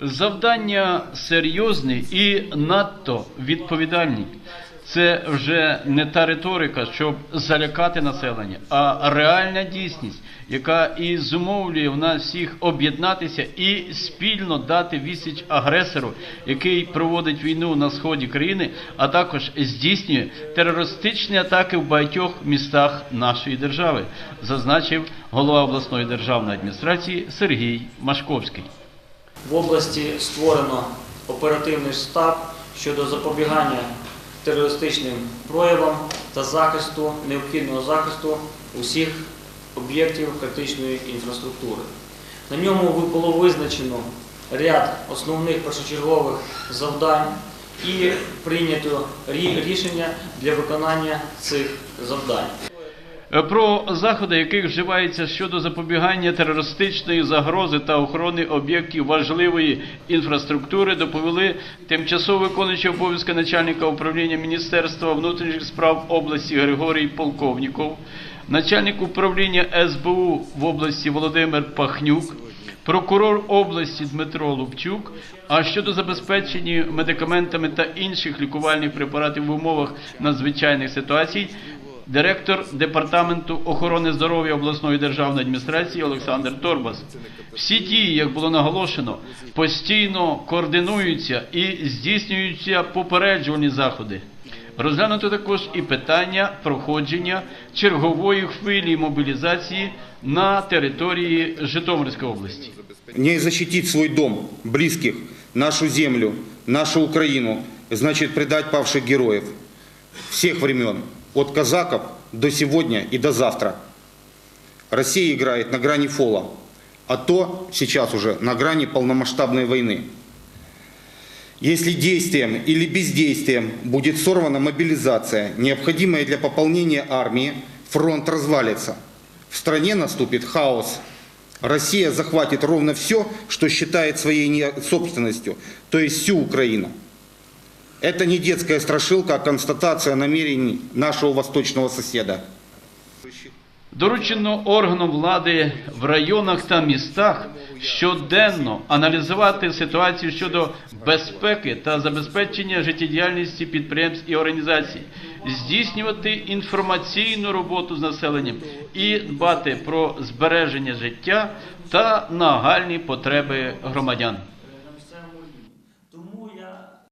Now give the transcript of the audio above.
Завдання серйозні і надто відповідальні. Це вже не та риторика, щоб залякати населення, а реальна дійсність, яка і зумовлює в нас всіх об'єднатися і спільно дати відсіч агресору, який проводить війну на сході країни, а також здійснює терористичні атаки в багатьох містах нашої держави, зазначив голова обласної державної адміністрації Сергій Машковський. В області створено оперативний штаб щодо запобігання терористичним проявам та захисту, необхідного захисту усіх об'єктів критичної інфраструктури. На ньому було визначено ряд основних першочергових завдань і прийнято рішення для виконання цих завдань. Е, Про заходи, яких вживаються щодо запобігання терористичної загрози та охорони об'єктів важливої інфраструктури, доповіли тимчасово виконуючий обов'язки начальника управління Міністерства внутрішніх справ області Григорій Полковніков, начальник управління СБУ в області Володимир Пахнюк. Прокурор області Дмитро Лупчук. А щодо забезпечення медикаментами та інших лікувальних препаратів в умовах надзвичайних ситуацій, директор департаменту охорони здоров'я обласної державної адміністрації Олександр Торбас. Всі дії, як було наголошено, постійно координуються і здійснюються попереджувальні заходи. Розглянуто також і питання проходження чергової хвилі мобілізації на території Житомирської області. Не защитить свой дом, близких, нашу землю, нашу Украину, значит предать павших героев всех времен, от казаков до сегодня и до завтра. Россия играет на грани фола, а то сейчас уже на грани полномасштабной войны. Если действием или бездействием будет сорвана мобилизация, необходимая для пополнения армии, фронт развалится. В стране наступит хаос. Россия захватит ровно все, что считает своей собственностью, то есть всю Украину. Это не детская страшилка, а констатация намерений нашего восточного соседа. Доручено органам влади в районах та містах щоденно аналізувати ситуацію щодо безпеки та забезпечення життєдіяльності підприємств і організацій, здійснювати інформаційну роботу з населенням і дбати про збереження життя та нагальні потреби громадян.